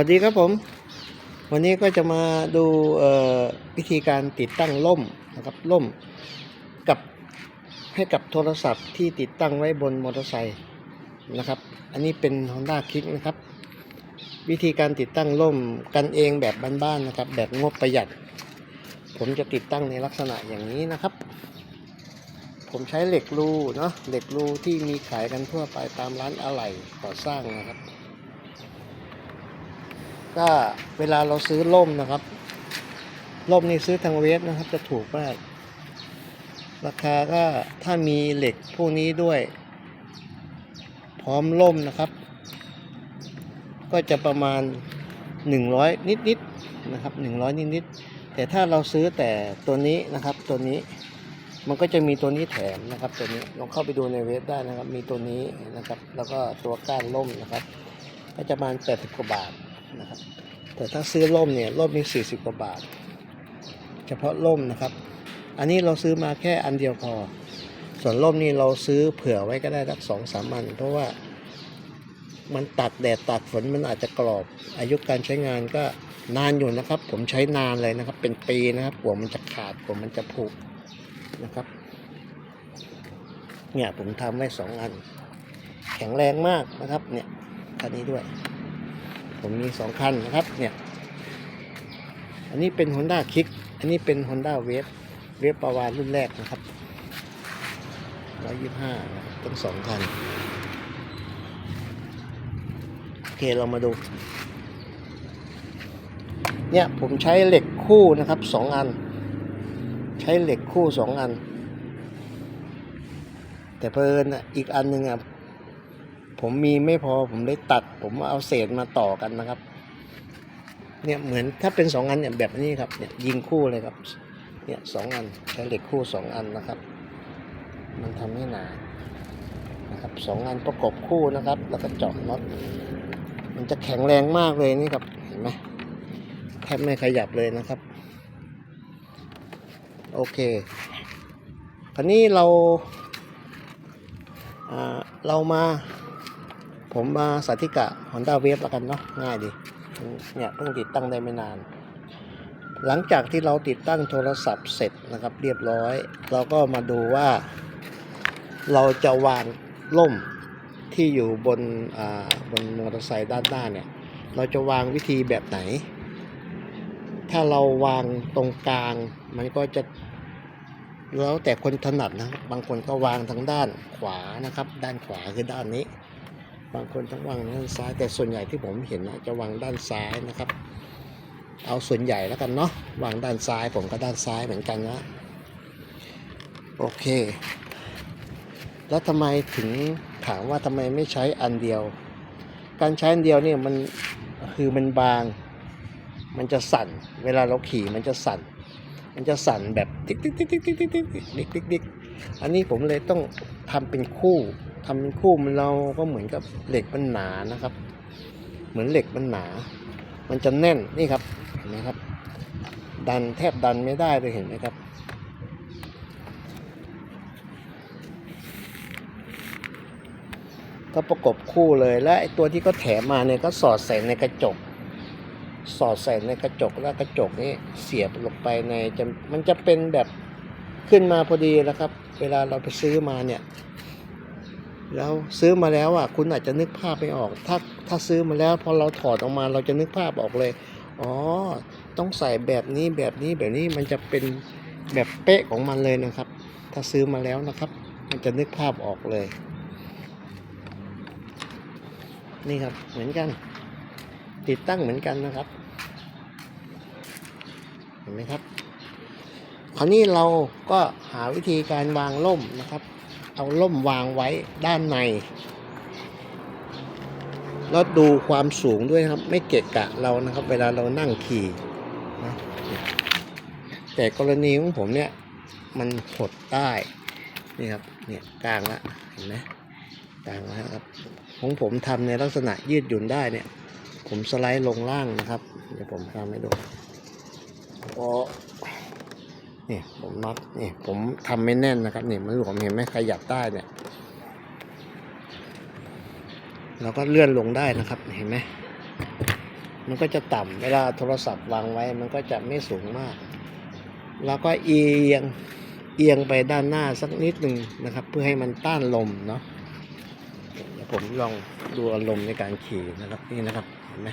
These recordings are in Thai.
วัสดีครับผม วันนี้ก็จะมาดูวิธีการติดตั้งล่มนะครับล่มกับให้กับโทรศัพท์ที่ติดตั้งไว้บนมอเตอร์ไซค์นะครับ อันนี้เป็น Honda Click นะครับ วิธีการติดตั้งล่มกันเองแบบบ้านๆนะครับ แบบงบประหยัด ผมจะติดตั้งในลักษณะอย่างนี้นะครับ ผมใช้เหล็กรูเนาะเหล็กรูที่มีขายกันทั่วไปตามร้านอะไหล่ก่อสร้างนะครับ ก็เวลาเราซื้อล่มนะครับ ล่มนี่ซื้อทางเว็บนะครับ จะถูกมาก ราคาก็ถ้ามีเหล็กพวกนี้ด้วย พร้อมล่มนะครับ ก็จะประมาณ 100 นิดๆนะครับ 100 นิดๆแต่ถ้าเราซื้อแต่ตัวนี้นะครับ ตัวนี้มันก็จะมีตัวนี้แถมนะครับ ตัวนี้ลองเข้าไปดูในเว็บได้นะครับ มีตัวนี้นะครับ แล้วก็ตัวก้านล่มนะครับ ก็จะประมาณ 80กว่าบาท นะครับแต่ถ้าซื้อล่มเนี่ยร่มนี่40 กว่าบาท เฉพาะล่มนะครับ อันนี้เราซื้อมาแค่อันเดียวพอ ส่วนร่มนี่เราซื้อเผื่อไว้ก็ได้สักสองสามอัน เพราะว่ามันตากแดดตากฝนมันอาจจะกรอบ อายุการใช้งานก็นานอยู่นะครับ ผมใช้นานเลยนะครับ เป็นปีนะครับกว่ามันจะขาดกว่ามันจะผุนะครับ เนี่ยผมทำไว้สองอัน แข็งแรงมากนะครับ เนี่ยคันนี้ด้วย ผมมีสองคันนะครับเนี่ยอันนี้เป็น Honda Kick อันนี้เป็น Honda Wave เวฟปาวานรุ่นแรกนะครับร้อยยี่ห้านะครับทั้งสองคันโอเคเรามาดู เนี่ยผมใช้เหล็กคู่นะครับสองอัน ใช้เหล็กคู่สองอัน แต่เพลินอะอีกอันหนึ่งอะ ผมมีไม่พอผมเลยตัด ผมเอาเศษมาต่อกันนะครับ เนี่ยเหมือนถ้าเป็นสองอันเนี่ยแบบนี้ครับเนี่ยยิงคู่เลยครับ เนี่ยสองอันใช้เหล็กคู่สองอันนะครับ มันทำให้หนานะครับสองอันประกบคู่นะครับ แล้วก็เจาะน็อตมันจะแข็งแรงมากเลยนี่ครับเห็นไหมแทบไม่ขยับเลยนะครับ โอเคคราวนี้เราอ่าเรามา ผมมาสาธิกะ Honda Wave แล้วกันเนาะง่ายดีเนี่ยเพิ่งติดตั้งได้ไม่นาน หลังจากที่เราติดตั้งโทรศัพท์เสร็จนะครับเรียบร้อย เราก็มาดูว่า เราจะวางล่มที่อยู่บนอ่าบนมอเตอร์ไซค์ด้านหน้าเนี่ย เราจะวางวิธีแบบไหน ถ้าเราวางตรงกลางมันก็จะแล้วแต่คนถนัดนะบบางคนก็วางทางด้านขวานะครับ ด้านขวาคือด้านนี้ บางคนต้องวางด้านซ้าย แต่ส่วนใหญ่ที่ผมเห็นนะจะวางด้านซ้ายนะครับ เอาส่วนใหญ่แล้วกันเนาะวางด้านซ้ายผมก็ด้านซ้ายเหมือนกันนะโอเค แล้วทำไมถึงถามว่าทำไมไม่ใช้อันเดียว การใช้อันเดียวเนี่ยมันคือมันบาง มันจะสั่น เวลาเราขี่มันจะสั่น มันจะสั่นแบบติ๊กติ๊กติ๊กติ๊กติ๊กติ๊กติ๊กติ๊กติ๊กติ๊กอันนี้ผมเลยต้องทำเป็นคู่ ทำเป็นคู่มันเราก็เหมือนกับเหล็กมันหนานะครับ เหมือนเหล็กมันหนา มันจะแน่นนี่ครับเห็นไหมครับ ดันแทบดันไม่ได้เลยเห็นไหมครับก็ประกบคู่เลยและไอตัวที่เขาแถมมาเนี่ยก็สอดใส่ในกระจก สอดใส่ในกระจกแล้วกระจกนี้เสียบลงไปในจะมันจะเป็นแบบขึ้นมาพอดีแล้วครับ เวลาเราไปซื้อมาเนี่ย แล้วซื้อมาแล้วอะคุณอาจจะนึกภาพไม่ออก ถ้าถ้าซื้อมาแล้วพอเราถอดออกมาเราจะนึกภาพออกเลย อ๋อ ต้องใส่แบบนี้แบบนี้แบบนี้มันจะเป็นแบบเป๊ะของมันเลยนะครับ ถ้าซื้อมาแล้วนะครับ มันจะนึกภาพออกเลย นี่ครับเหมือนกัน ติดตั้งเหมือนกันนะครับ เห็นไหมครับ คราวนี้เราก็หาวิธีการวางล่มนะครับ เอาล่มวางไว้ด้านใน แล้วดูความสูงด้วยนะครับ ไม่เกะกะเรานะครับ เวลาเรานั่งขี่นะแต่กรณีของผมเนี่ยมันหดได้นี่ครับเนี่ยกลางละเห็นไหมกลางแล้วครับ ของผมทำในลักษณะยืดหยุ่นได้เนี่ย ผมสไลด์ลงล่างนะครับ เดี๋ยวผมทำให้ดูโอ้ นี่ผมน็อตนี่ผมทำไม่แน่นนะครับนี่มันหลวมเห็นไหมขยับได้เนี่ยเราก็เลื่อนลงได้นะครับเห็นไหมมันก็จะต่ำเวลาโทรศัพท์วางไว้ มันก็จะไม่สูงมาก แล้วก็เอียงเอียงไปด้านหน้าสักนิดหนึ่งนะครับ เพื่อให้มันต้านลมเนาะเดี๋ยวผมลองดูอารมณ์ในการขี่นะครับนี่นะครับเห็นไหม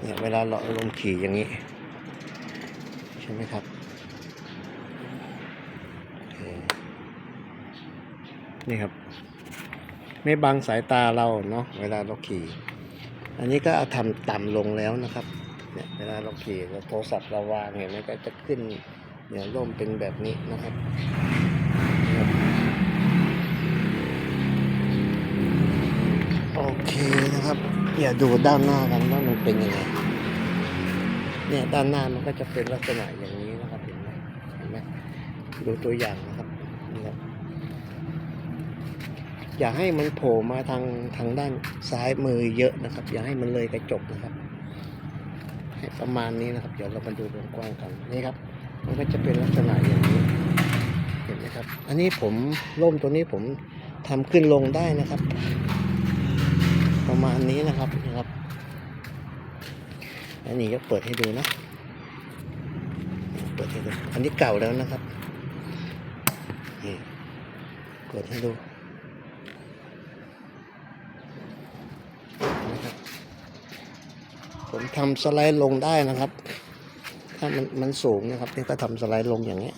เนี่ยเวลาเราลมขี่อย่างนี้ ใช่ไหมครับโอเค นี่ครับ ไม่บังสายตาเราเนาะเวลาเราขี่ อันนี้ก็เอาทำต่ำลงแล้วนะครับเนี่ยเวลาเราขี่เราโทรศัพท์เราวางเนี่ยมันก็จะขึ้นเนี่ยร่มเป็นแบบนี้นะครับนะครับโอเคนะครับอย่าดูด้านหน้ากันว่ามันเป็นยังไงเนี่ยด้านหน้ามันก็จะเป็นลักษณะอย่างนี้นะครับเห็นไหมเห็นไหมดูตัวอย่างนะครับนี่ครับ อย่าให้มันโผล่มาทางทางด้านซ้ายมือเยอะนะครับ อย่าให้มันเลยกระจกนะครับให้ประมาณนี้นะครับ เดี๋ยวเรามาดูกว้างกันนี่ครับ มันก็จะเป็นลักษณะอย่างนี้เห็นไหมครับ อันนี้ผมร่มตัวนี้ผมทำขึ้นลงได้นะครับ ประมาณนี้นะครับนะครับอันนี้ก็เปิดให้ดูนะเปิดให้ดูอันนี้เก่าแล้วนะครับนี่เปิดให้ดู นะครับ ผมทำสไลด์ลงได้นะครับ ถ้ามันมันสูงนะครับนี่ก็ทำสไลด์ลงอย่างนี้ย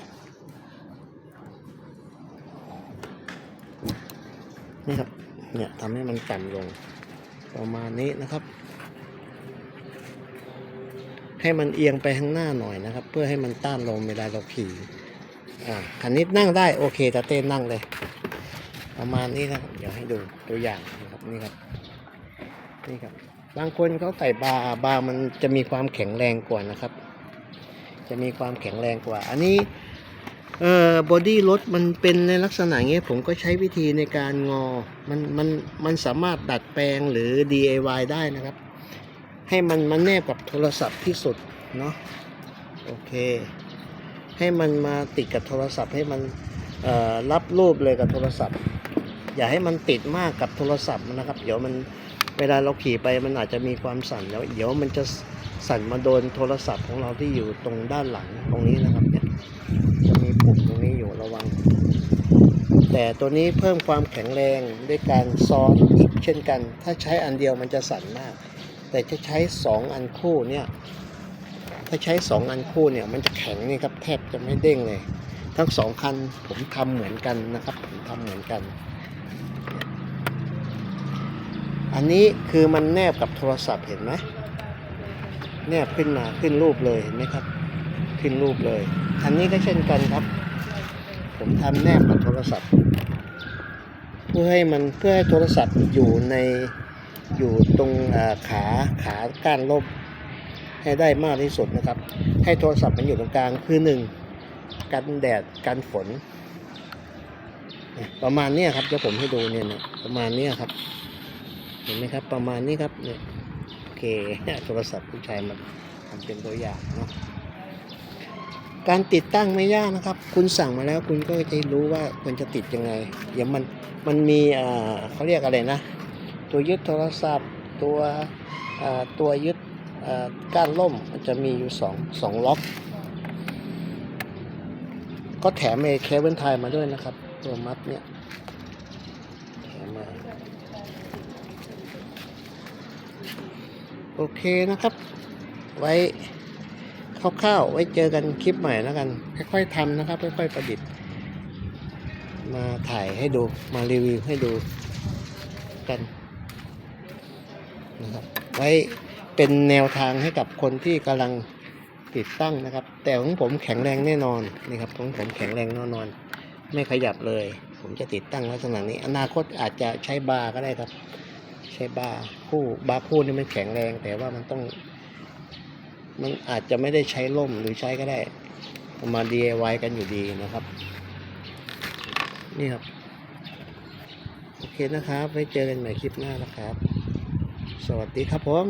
นี่ครับเนี่ยทำให้มันต่ำลงประมาณนี้นะครับ ให้มันเอียงไปข้างหน้าหน่อยนะครับ เพื่อให้มันต้านลมเวลาเราขี่อ่าคันนี้นั่งได้โอเคตาเต้นนั่งเลย ประมาณนี้นะครับเดี๋ยวให้ดูตัวอย่างนะครับนี่ครับนี่ครับ บางคนเขาใส่บาร์บาร์มันจะมีความแข็งแรงกว่านะครับ จะมีความแข็งแรงกว่า อันนี้เอ่อบอดี้รถมันเป็นในลักษณะเงี้ยผมก็ใช้วิธีในการงอ มันมันมันสามารถดัดแปลงหรือ DIY ได้นะครับ ให้มันมันแนบกับโทรศัพท์ที่สุดเนาะโอเค ให้มันมาติดกับโทรศัพท์ให้มันเอ่อรับรูปเลยกับโทรศัพท์ อย่าให้มันติดมากกับโทรศัพท์นะครับ เดี๋ยวมัน เวลาเราขี่ไปมันอาจจะมีความสั่นแล้ว เดี๋ยวมันจะสั่นมาโดนโทรศัพท์ของเราที่อยู่ตรงด้านหลังตรงนี้นะครับเนี่ยจะมีปุ่มตรงนี้อยู่ระวัง แต่ตัวนี้เพิ่มความแข็งแรงด้วยการซ้อนอีกเช่นกัน ถ้าใช้อันเดียวมันจะสั่นมาก แต่จะใช้สองอันคู่เนี่ยถ้าใช้สองอันคู่เนี่ยมันจะแข็งนี่ครับแทบจะไม่เด้งเลย ทั้งสองคันผมทำเหมือนกันนะครับผมทำเหมือนกัน อันนี้คือมันแนบกับโทรศัพท์เห็นไหมแนบขึ้นมาขึ้นรูปเลยเห็นไหมครับ ขึ้นรูปเลย อันนี้ก็เช่นกันครับ ผมทำแนบกับโทรศัพท์ เพื่อให้มันเพื่อให้โทรศัพท์อยู่ในอยู่ตรงขาขาก้านลบให้ได้มากที่สุดนะครับ ให้โทรศัพท์มันอยู่ตรงกลางคือหนึ่งกันแดดกันฝน ประมาณนี้ครับเดี๋ยวผมให้ดูเนี่ยประมาณนี้ครับ เห็นไหมครับ ประมาณนี้ครับเนี่ยโอเคโทรศัพท์ผู้ชายมาทำเป็นตัวอย่างเนาะการติดตั้งไม่ยากนะครับ คุณสั่งมาแล้วคุณก็จะรู้ว่าควรจะติดยังไงเดี๋ยวมันมันมีอ่าเขาเรียกอะไรนะ ตัวยึดโทรศัพท์ ตัวตัวยึดก้านล่มมันจะมีอยู่สองสองล็อก ก็แถมเอเคเบิลไทยมาด้วยนะครับ ตัวมัดเนี่ยแถมมา โอเคนะครับ ไว้คร่าวๆไว้เจอกันคลิปใหม่แล้วกัน ค่อยๆทำนะครับ ค่อยๆประดิษฐ์ มาถ่ายให้ดูมารีวิวให้ดูกันนะครับ ไว้เป็นแนวทางให้กับคนที่กำลังติดตั้งนะครับ แต่ของผมแข็งแรงแน่นอนนี่ครับของผมแข็งแรงแน่นอน ไม่ขยับเลย ผมจะติดตั้งลักษณะนี้ อนาคตอาจจะใช้บาร์ก็ได้ครับ ใช้บาร์คู่บาร์คู่นี่มันแข็งแรง แต่ว่ามันต้อง มันอาจจะไม่ได้ใช้ล่มหรือใช้ก็ได้มา DIY กันอยู่ดีนะครับ นี่ครับ โอเคนะครับไว้เจอกันใหม่คลิปหน้านะครับ สวัสดีครับผม